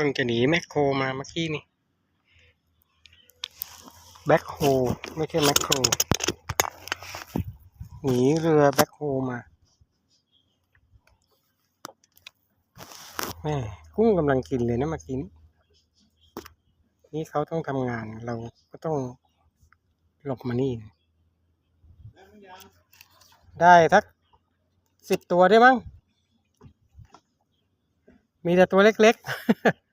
พิ่งจะหนีแมคโครมาเมื่อกี้นี่แบ็คโฮไม่ใช่แมคโครหนีเรือแบ็คโฮมาแม่กุ้งกำลังกินเลยนะเมื่อกี้นี้นี่เขาต้องทำงานเราก็ต้องหลบมานี่ ได้ทักสิบตัวได้มั้งมีแต่ตัวเล็กๆ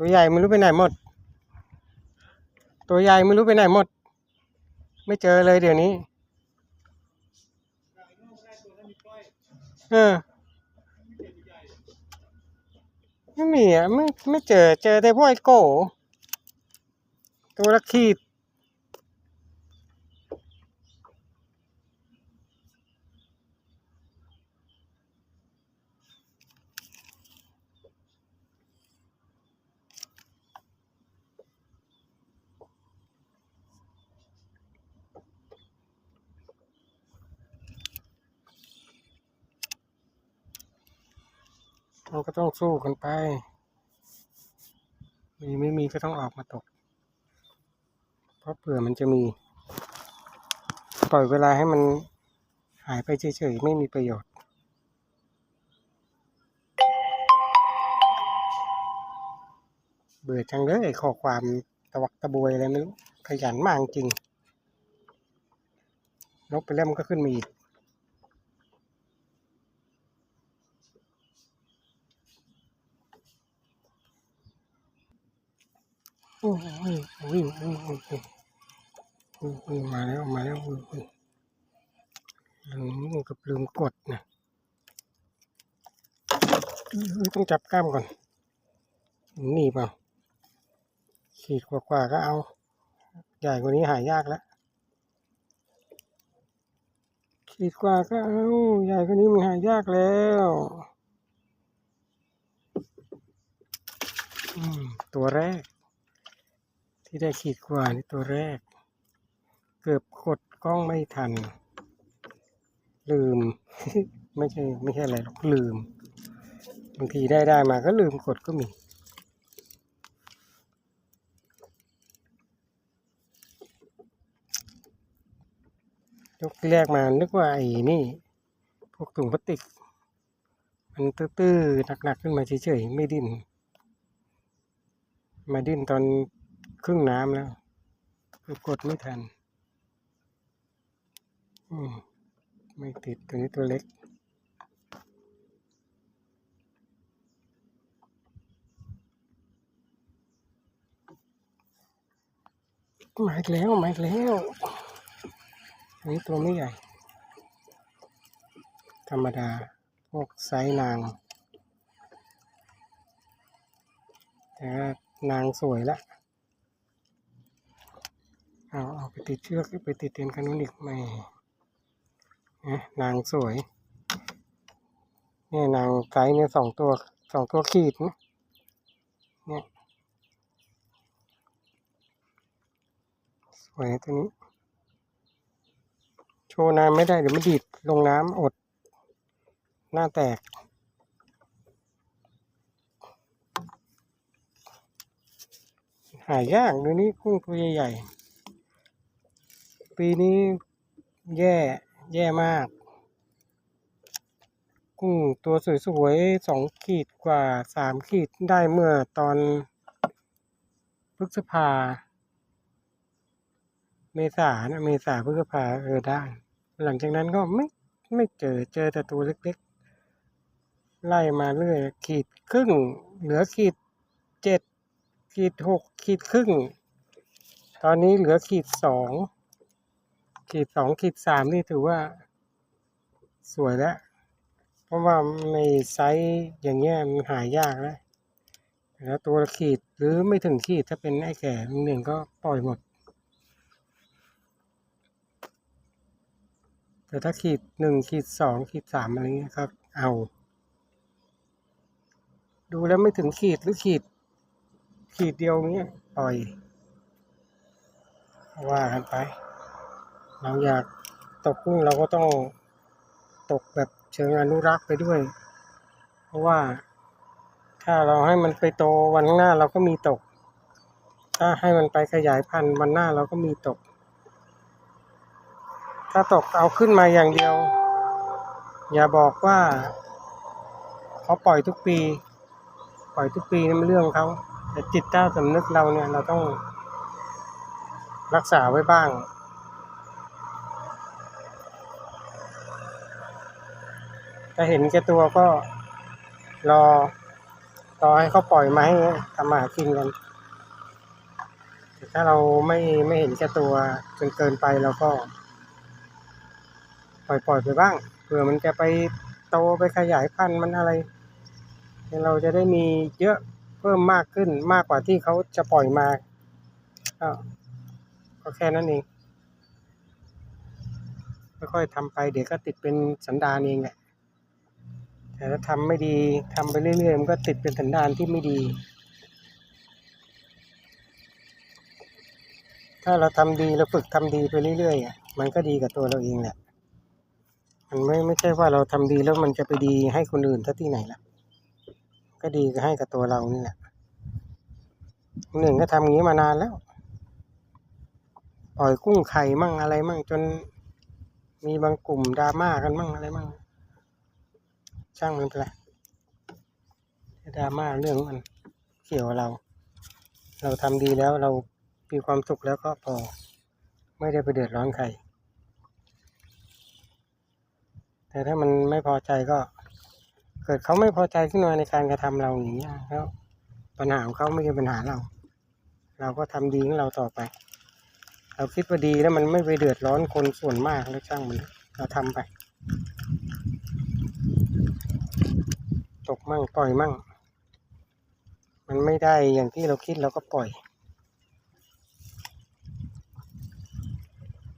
ตัวใหญ่ไม่รู้ไปไหนหมด ตัวใหญ่ไม่รู้ไปไหนหมด ไม่เจอเลยเดี๋ยวนี้ เออไม่มีอะไม่ไม่เจอเจอแต่พวกไอโก้ตัวละขีด มันก็ต้องสู้กันไป มีไม่มีก็ต้องออกมาตก เพราะเผื่อมันจะมี ปล่อยเวลาให้มันหายไปเฉยๆ ไม่มีประโยชน์ เบื่อจังเลยไอ้ข้อความตะวักตะบวยอะไรไม่รู้ ขยันมากจริงลบไปแล้วมันก็ขึ้นมาอีก โอ้ยโอ้ยโอ้ยโอ้ยมาแล้วมาแล้วโอ้ยลืมกับลืมกดนะต้องจับก้ามก่อน นี่เปล่าขีดกว่าก็เอา ใหญ่กว่านี้หายากแล้วขีดกว่าก็เอาใหญ่กว่านี้มันหายากแล้วตัวแรก ที่ได้ขีดกว่านี่ตัวแรก เกือบกดกล้องไม่ทัน ลืม ไม่ใช่ไม่ใช่อะไรหรอกลืมบางทีได้ได้มาก็ลืมกดก็มียกแรกมานึกว่าไอ้นี่ พวกถุงพลาสติก มันตื้อๆหนักๆขึ้นมาเฉยๆไม่ดิ้น มาดิ้นตอน ครึ่งน้ำแล้วกดไม่ทัน อืมไม่ติดตัวนี้ตัวเล็ก มาอีกแล้ว มาอีกแล้วอันนี้ตัวไม่ใหญ่ ธรรมดา พวกไซนาง แต่ว่านางสวยละ เอาเอาไปติดเชือกไปติดเตียนกันนู้นอีกไม่นะนางสวยเนี่ยนางไซส์เนี่ยสองตัวสองตัวขีดนะเนี่ยสวยตัวนี้ โชว์นานไม่ได้เดี๋ยวมันดีดลงน้ำอด หน้าแตกหายากเดี๋ยวนี้กุ้งตัวใหญ่ๆ ปีนี้แย่แย่มาก กุ้งตัวสวยๆสองขีดกว่าสามขีดได้เมื่อตอนพฤษภา เมษานะเมษาพฤษภาเออได้ หลังจากนั้นก็ไม่ไม่เจอเจอแต่ตัวเล็กๆ ไล่มาเรื่อยขีดครึ่ง เหลือขีดเจ็ดขีดหกขีดครึ่ง ตอนนี้เหลือขีดสอง ขีดสองขีดสามนี่ถือว่าสวยแล้ว เพราะว่าในไซส์อย่างเงี้ยมันหายากแล้วแล้วตัวขีดหรือไม่ถึงขีดถ้าเป็นไอ้แก่หนึ่งก็ปล่อยหมด แต่ถ้าขีดหนึ่งขีดสองขีดสามอะไรเงี้ยครับเอา ดูแล้วไม่ถึงขีดหรือขีด ขีดเดียวเงี้ยปล่อย ว่ากันไป เราอยากตกกุ้งเราก็ต้องตกแบบเชิงอนุรักษ์ไปด้วย เพราะว่าถ้าเราให้มันไปโตวันข้างหน้าเราก็มีตก ถ้าให้มันไปขยายพันธุ์วันหน้าเราก็มีตก ถ้าตกเอาขึ้นมาอย่างเดียว อย่าบอกว่าเขาปล่อยทุกปี ปล่อยทุกปีนั่นเป็นเรื่องของเขาแต่จิตใต้สำนึกเราเนี่ยเราต้องรักษาไว้บ้าง ถ้าเห็นแก่ตัวก็รอรอให้เขาปล่อยมาให้ทำมาหากินกันแต่ถ้าเราไม่ไม่เห็นแก่ตัวจนเกินไปเราก็ ปล่อยปล่อยไปบ้างเผื่อมันจะไปโตไปขยายพันธุ์มันอะไร เราจะได้มีเยอะเพิ่มมากขึ้นมากกว่าที่เขาจะปล่อยมาก็ก็แค่นั้นเองค่อยๆทำไปเดี๋ยวก็ติดเป็นสันดานเองแหละ แต่ถ้าทำไม่ดีทำไปเรื่อยๆ มันก็ติดเป็นสันดานที่ไม่ดี ถ้าเราทำดีเราฝึกทำดีไปเรื่อยๆ มันก็ดีกับตัวเราเองแหละ มันไม่ไม่ใช่ว่าเราทำดีแล้วมันจะไปดีให้คนอื่นท่าที่ไหนล่ะ ก็ดีก็ให้กับตัวเรานี่แหละหนึ่งก็ทำอย่างนี้มานานแล้ว ปล่อยกุ้งไข่มั่งอะไรมั่งจนมีบางกลุ่มดราม่ากันมั่งอะไรมั่ง ช่างมันไปละดราม่าเรื่องมันเกี่ยวเรา เราทำดีแล้วเรามีความสุขแล้วก็พอ ไม่ได้ไปเดือดร้อนใคร แต่ถ้ามันไม่พอใจก็ เกิดเขาไม่พอใจขึ้นมาในการกระทำเราอย่างนี้ยแล้วปัญหาของเขาไม่ใช่ปัญหาเรา เราก็ทำดีของเราต่อไป เราคิดว่าดีแล้วมันไม่ไปเดือดร้อนคนส่วนมากแล้วช่างมันเราทำไป มั่งปล่อยมั่ง มันไม่ได้อย่างที่เราคิดเราก็ปล่อย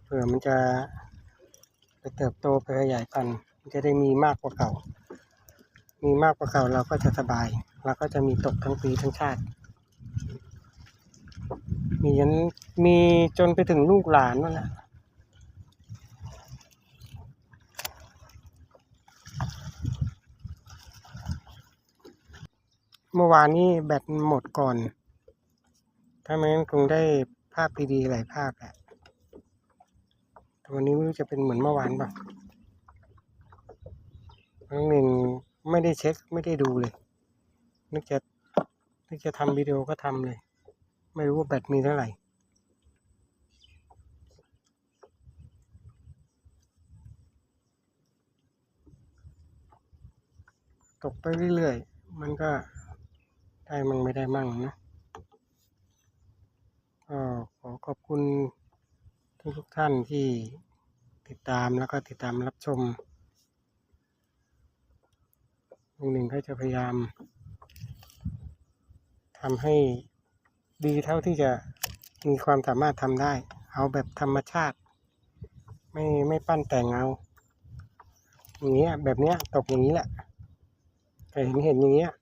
เผื่อมันจะไปเติบโตไปขยายพันธุ์มันจะได้มีมากกว่าเก่า มีมากกว่าเก่าเราก็จะสบาย เราก็จะมีตกทั้งปีทั้งชาติ มียันมีจนไปถึงลูกหลานนั่นแหละ เมื่อวานนี้แบตหมดก่อน ถ้าไม่งั้นคงได้ภาพดีๆหลายภาพแหละแต่วันนี้ไม่รู้จะเป็นเหมือนเมื่อวานป่ะครั้งหนึ่งไม่ได้เช็คไม่ได้ดูเลย นึกจะนึกจะทำวิดีโอก็ทำเลย ไม่รู้ว่าแบตมีเท่าไหร่ตกไปเรื่อยๆ มันก็ ได้มั่งไม่ได้มั่งนะก็ขอขอบคุณทุกทุกๆท่านที่ติดตามแล้วก็ติดตามรับชมลุงหนึ่งก็จะพยายามทำให้ดีเท่าที่จะมีความสามารถทำได้ เอาแบบธรรมชาติ ไม่ไม่ปั้นแต่งเอาอย่างเงี้ยแบบเนี้ยตกอย่างนี้แหละแต่เห็นเห็นอย่างเงี้ย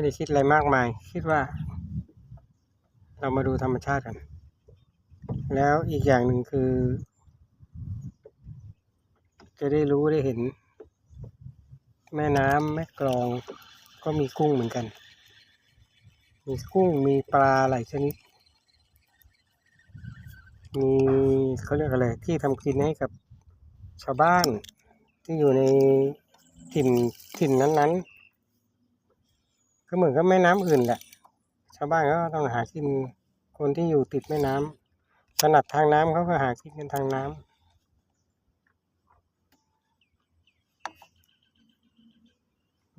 ไม่ได้คิดอะไรมากมาย คิดว่า เรามาดูธรรมชาติกัน แล้วอีกอย่างหนึ่งคือ จะได้รู้ได้เห็น แม่น้ำแม่กลองก็มีกุ้งเหมือนกัน มีกุ้งมีปลาหลายชนิด มีเขาเรียกอะไรที่ทำกินให้กับชาวบ้านที่อยู่ในถิ่นถิ่นนั้นๆ ก็เหมือนกับแม่น้ำอื่นแหละ ชาวบ้านก็ต้องหากินคนที่อยู่ติดแม่น้ำถนัดทางน้ำเขาก็หากินกันทางน้ำ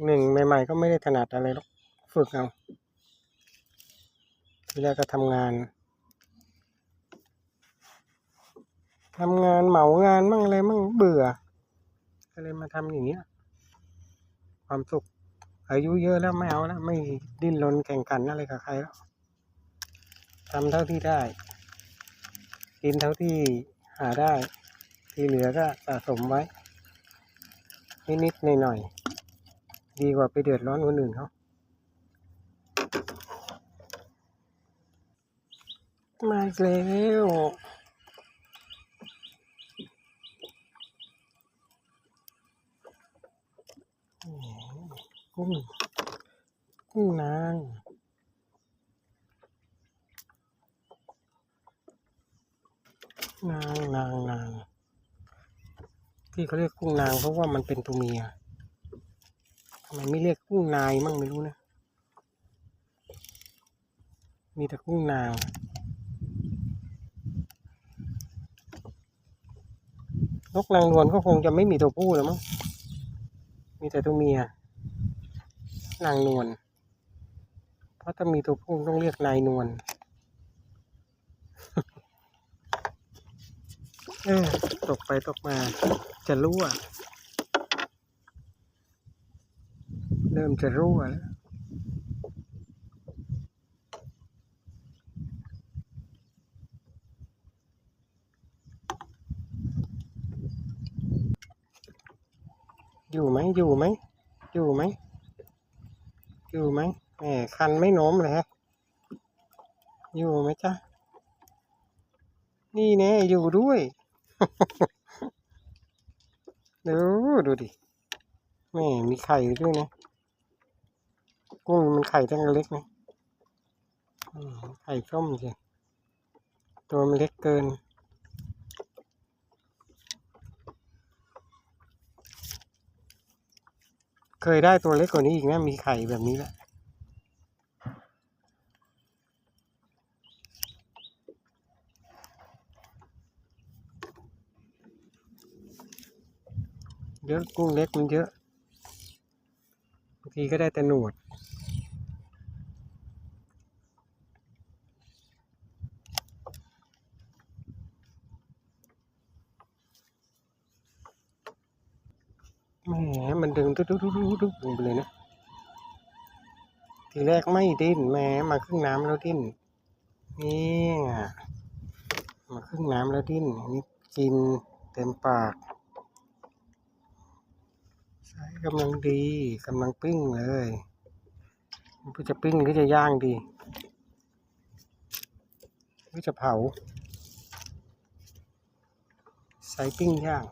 หนึ่งใหม่ ๆ ก็ไม่ได้ถนัดอะไรหรอกฝึกเอาทีแรกก็ทำงานทำงานเหมางานมั่งอะไรมั่งเบื่อก็เลยมาทำอย่างเงี้ย ความสุข อายุเยอะแล้วไม่เอาแล้ไม่ดิ้นรนแข่งขันอะไรกับใครแล้วทำเท่าที่ได้ กินเท่าที่หาได้ ที่เหลือก็สะสมไว้ นิดๆหน่อยๆดีกว่าไปเดือดร้อนคนอื่นเขามาแล้ว กุ้ง กุ้งนางนางนางนางที่เขาเรียกกุ้งนางเพราะว่ามันเป็นตัวเมียทำไมไม่เรียกกุ้งนายมั่งไม่รู้นะ มีแต่กุ้งนางนกนางนวลก็คงจะไม่มีตัวผู้แล้วมั้ง มีแต่ตัวเมีย นางนวล เพราะถ้ามีตัวผู้ต้องเรียกนายนวลเออตกไปตกมาจะรั่ว เริ่มจะรั่วแล้วอยู่ไหมอยู่ไหมอยู่ไหม อยู่ไหมแหมคันไม่โน้มเลยฮะ อยู่ไหมจ๊ะ นี่แน่อยู่ด้วย ดูดูดิแม่มีไข่ด้วยนะกุ้งมันไข่ตั้งเล็กนะอืมไข่ส้มสิตัวมันเล็กเกิน เคยได้ตัวเล็กกว่านี้อีกนะ มีไข่แบบนี้แหละเยอะกุ้งเล็กมันเยอะบางทีก็ได้แต่หนวด แหมมัน ดึงตุ๊ดตุ๊ดตุ๊ดตุ๊ดลงไปเลยนะ ทีแรกไม่ดิ้นแหมมาครึ่งน้ำแล้วดิ้นนี่อะมาครึ่งน้ำแล้วดิ้นนนี้กินเต็มปากใช้กำลังดีกำลังปิ้งเลยมันจะปิ้งหรือจะย่างดีหรือจะเผาใส่ปิ้งย่าง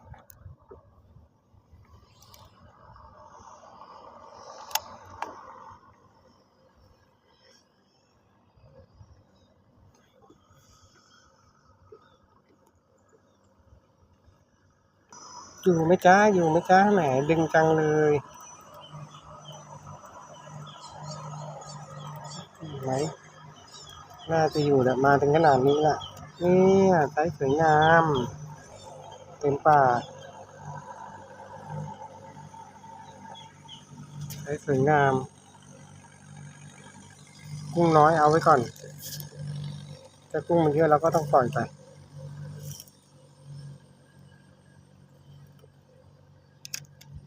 อยู่ไหมจ้าอยู่ไหมจ้าแหมดึงจังเลยไหมน่าจะอยู่แหละมาถึงขนาดนี้ละเนี่ยไซส์สวยงามเต็มป่ากไซส์สวยงาม กุ้งน้อยเอาไว้ก่อนถ้ากุ้งมันเยอะเราก็ต้องปล่อยไป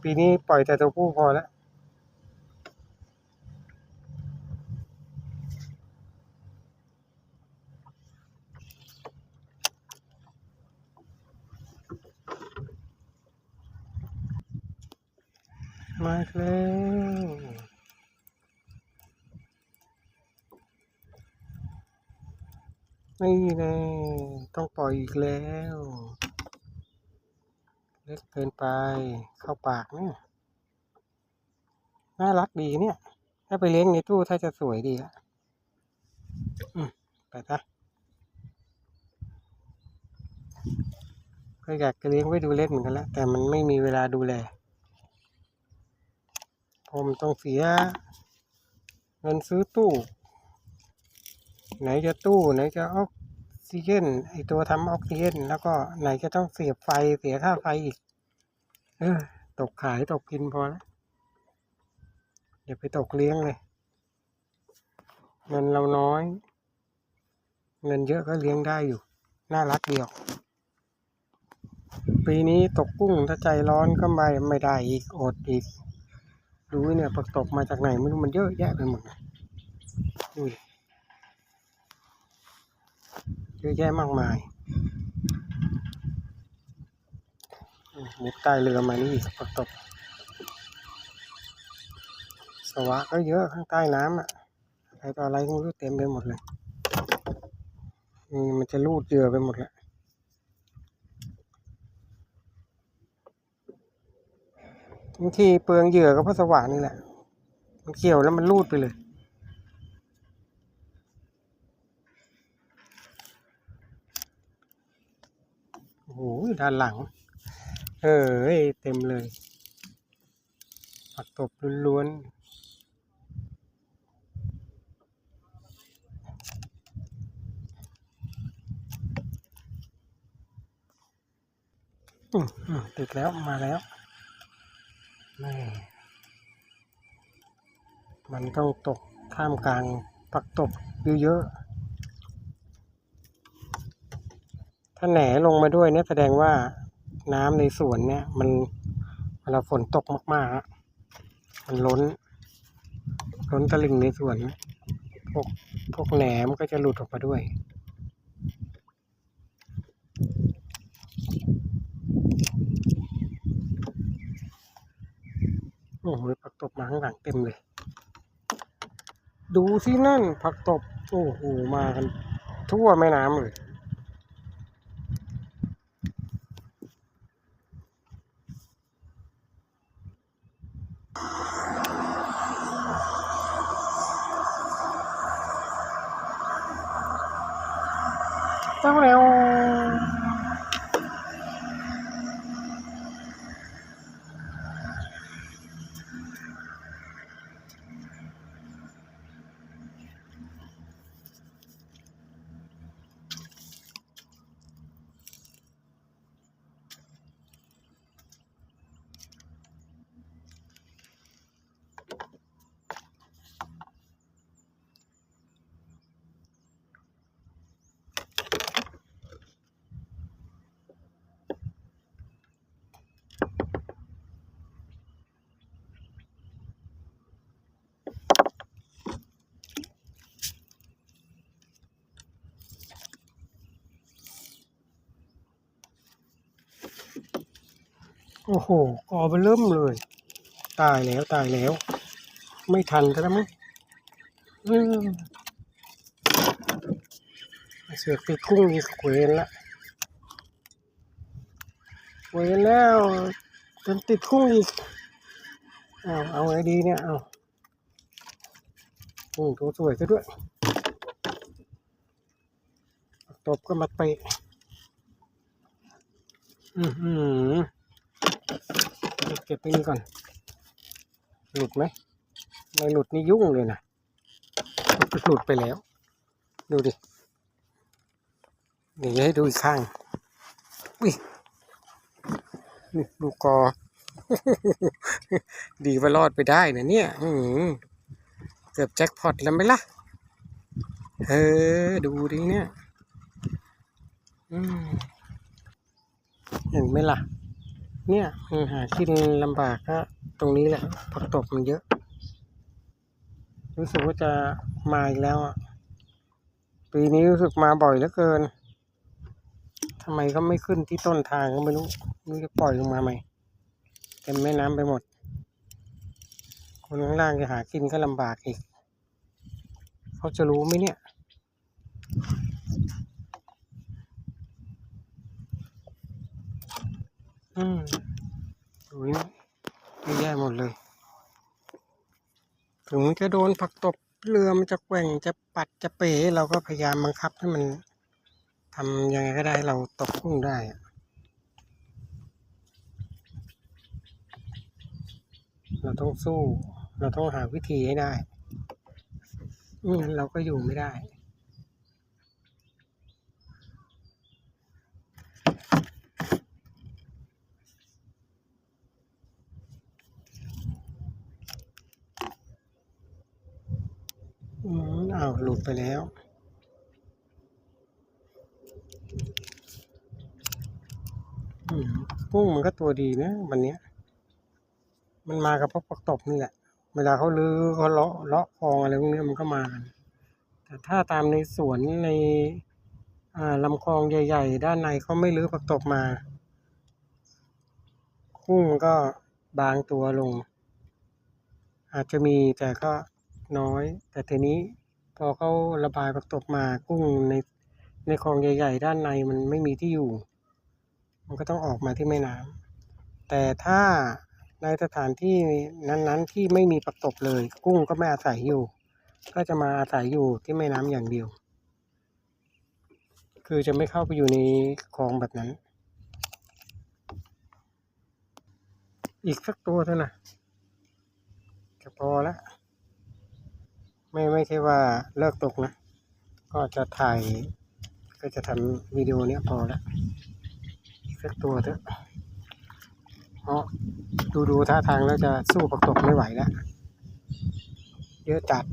ปีนี้ปล่อยแต่ตัวผู้พอแล้วมาแล้วนี่แน่ต้องปล่อยอีกแล้ว ล็กเกินไปเข้าปากเนี่ยน่ารักดีเนี่ย ถ้าไปเลี้ยงในตู้ถ้าจะสวยดีละอืมไปซะก็อยากจะเลี้ยงไว้ดูเล่นเหมือนกันแล้วแต่มันไม่มีเวลาดูแล ผมต้องเสียเงินซื้อตู้ ไหนจะตู้ไหนจะออก ซิเจนไอตัวทำออกซิเจนแล้วก็ไหนจะต้องเสียบไฟเสียค่าไฟอีก เออ ตกขายตกกินพอแล้วอย่าไปตกเลี้ยงเลย เงินเราน้อย เงินเยอะก็เลี้ยงได้อยู่ น่ารักเดียว ปีนี้ตกกุ้งถ้าใจร้อนก็ไม่ไม่ได้อีกอดอีก ดูเนี่ยปักตกมาจากไหนไม่รู้มันเยอะแยะไปหมดเลยดูดิ เยอะแยะมากมายมุดใต้เรือมานี่อีกปักตกสวะก็เยอะข้างใต้น้ำอะอะไรต่ออะไรก็ไม่รู้เต็มไปหมดเลยมมันจะรูดเหยื่อไปหมดแหล้วบางทีเปลืองเหยื่อก็เพราะสว่านนี่แหละ มันเกี่ยวแล้วมันรูดไปเลย โอ้โหด้านหลัง เออเต็มเลย ผักตบล้วนๆติดแล้วมาแล้วแม่มันต้องตกท่ามกลางผักตบเยอะๆ ถ้าแหนลงมาด้วยเนี่ยแสดงว่าน้ำในสวนเนี่ย มันเวลาฝนตกมากๆมันล้น ล้นตลิ่งในสวนพวกพวกแหนมก็จะหลุดออกมาด้วยโอ้โหผักตบมาข้างหลังเต็มเลย ดูสินั่นผักตบ โอ้โหมากันทั่วแม่น้ำเลย เจ้าแล้ว โอ้โหกอเบเริ่มเลย ตายแล้วตายแล้ว ไม่ทันแล้วมั้งอืมเสือกติดคุ้งอีกเวนละเวนแล้วจนติดคุ้งอีกเอาเอาไงดีเนี่ยเอาโอ้ตัวสวยซะด้วยตบก็มาเตะอือหือ ก็บไปนี่ก่อน หลุดไหมไม่หลุดนี่ยุ่งเลยนะหลุดไปแล้ว ดูดิเดี๋ยวให้ดูอีกข้างอุ้ยนี่ดูกอ ดีว่ารอดไปได้นะเนี่ยเกือบแจ็คพอตแล้วไหมล่ะ เออ ดูดิเนี่ยอืมเห็นไหมล่ะ เนี่ยมันหากินลำบากก็ตรงนี้แหละผักตบมันเยอะ รู้สึกว่าจะมาอีกแล้วอะปีนี้รู้สึกมาบ่อยเหลือเกินทำไมก็ไม่ขึ้นที่ต้นทางก็ไม่รู้นี่จะปล่อยลงมาใหม่เต็มแม่น้ำไปหมด คนข้างล่างจะหากินก็ลำบากอีก เขาจะรู้ไหมเนี่ย อืมดูนี่เยอะแย่หมดเลย ถึงจะโดนผักตบเรือมันจะแกว่งจะปัดจะเป๋ เราก็พยายามบังคับให้มันทำยังไงก็ได้เราตกกุ้งได้เราต้องสู้ เราต้องหาวิธีให้ได้ไม่งั้นเราก็อยู่ไม่ได้ อืมอ้าวหลุดไปแล้ว อืมกุ้งมันก็ตัวดีนะวันเนี้ย มันมากับพวกปักตบนี่แหละ เวลาเขาลือเขาเลาะเลาะคลองอะไรพวกนี้มันก็มากัน แต่ถ้าตามในสวนใน อ่าลำคลองใหญ่ ๆ ด้านในเขาไม่ลื้อผักตบมากุ้งมันก็บางตัวลง อาจจะมีแต่ก็ น้อย แต่ทีนี้พอเขาระบายผักตบมากุ้งในในคลองใหญ่ ๆ ด้านในมันไม่มีที่อยู่ มันก็ต้องออกมาที่แม่น้ำแต่ถ้าในสถานที่นั้นๆ ที่ไม่มีปักตบเลย กุ้งก็ไม่อาศัยอยู่ ก็จะมาอาศัยอยู่ที่แม่น้ำอย่างเดียว คือจะไม่เข้าไปอยู่ในคลองแบบนั้น อีกสักตัวเท่านั้นจะพอแล้ว ไม่ไม่ใช่ว่าเลิกตกนะ ก็จะถ่าย ก็จะทำวิดีโอเนี้ยพอแล้วอีกสักตัวเถอะเพราะดูดูท่าทางแล้วจะสู้ปักตกไม่ไหวแล้ว เยอะจัด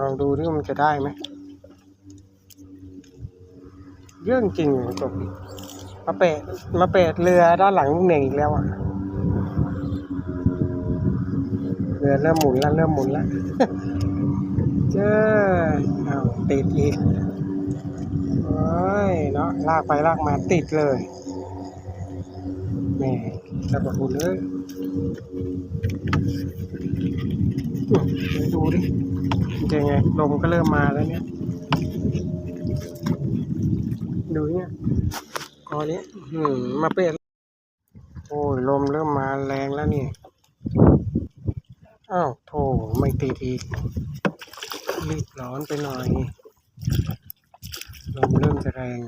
ลองดูดิว่มันจะได้ไหมเรื่องจริงปักตกมาเปะมาเปะเรือด้านหลังลุงเหน่งอีกแล้วอะ เรือเริ่มหมุนแล้วเริ่มหมุนแล้วเจ้าเอาติดอีกโอ้ยเนาะลากไปลากมาติดเลยแม่จะบอกคุณเลยดูดูดิยังไงลมก็เริ่มมาแล้วเนี่ย ดูเนี่ยกอนี้อืมมาเปะโอ้ยลมเริ่มมาแรงแล้วนี่ อ้าวโถไม่ติดอีกรีบร้อนไปหน่อยลมเริ่มจะแรง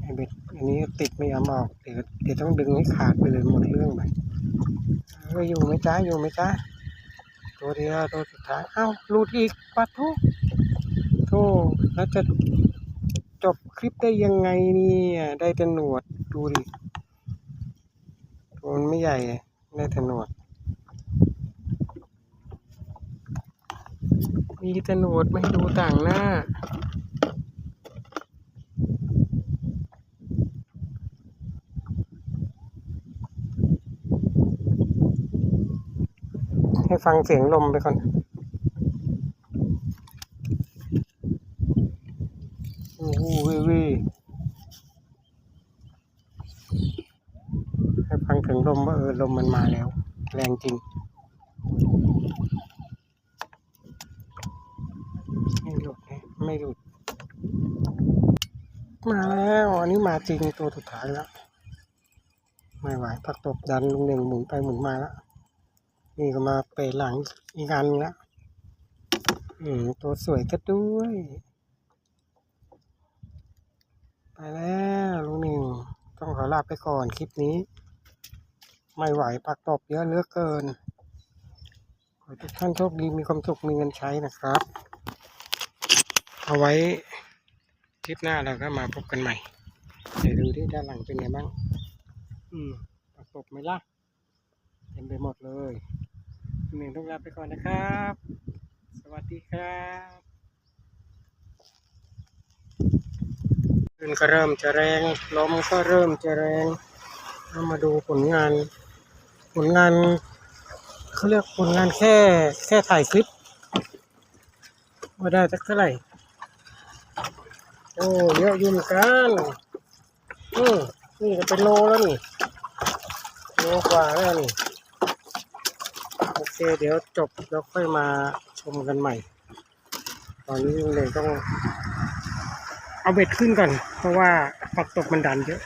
ไอเบ็ดอันนี้ติดไม่ยอมออกเดี๋ยวเดี๋ยวต้องดึงให้ขาดไปเลยหมดเรื่องไปเอออยู่ไหมจ้าอยู่ไหมจ้าตัวเดียวตัวสุดท้ายอ้าวหลุดอีกปัดทุกโธ่แล้วจะจบคลิปได้ยังไงเนี่ยได้แต่หนวดดูดิตัวมันไม่ใหญ่ได้แต่หนวด มีแต่หนวดไม่ให้ดูต่างหน้า ให้ฟังเสียงลมไปก่อน โอ้โหวิวีให้ฟังถึงลมว่าเออลมมันมาแล้ว แรงจริง ไม่หลุดนะ ไม่หลุด มาแล้ว อันนี้มาจริงตัวสุดท้ายแล้ว ไม่ไหวปักตบดันลุงหนึ่งหมุนไปหมุนมาแล้ว นี่ก็มาเปหลังอีกอันแล้วอืมตัวสวยก็ด้วย ไปแล้วลุงหนึ่ง ต้องขอลาไปก่อนคลิปนี้ ไม่ไหวปักตบเยอะเหลือเกินขอให้ทุกท่านโชคดีมีความสุขมีเงินใช้นะครับ เอาไว้คลิปหน้าเราก็มาพบกันใหม่เดี๋ยวดูที่ด้านหลังเป็นไงบ้าง อืมประกบไหมล่ะเต็มไปหมดเลยหนึ่งต้องลาไปก่อนนะครับ สวัสดีครับคลื่นก็เริ่มจะแรงลมก็เริ่มจะแรงเรามาดูผลงาน ผลงานเขาเรียกผลงานแค่แค่ถ่ายคลิปว่าได้สักเท่าไหร่ โอ้เยอะอยู่เหมือนกันอืมนี่ก็เป็นโลแล้วนี่โลกว่าแล้วนี่โอเค เดี๋ยวจบแล้วค่อยมาชมกันใหม่ ตอนนี้เลยต้อง เอาเบ็ดขึ้นก่อน เพราะว่าปักตกมันดันเยอะ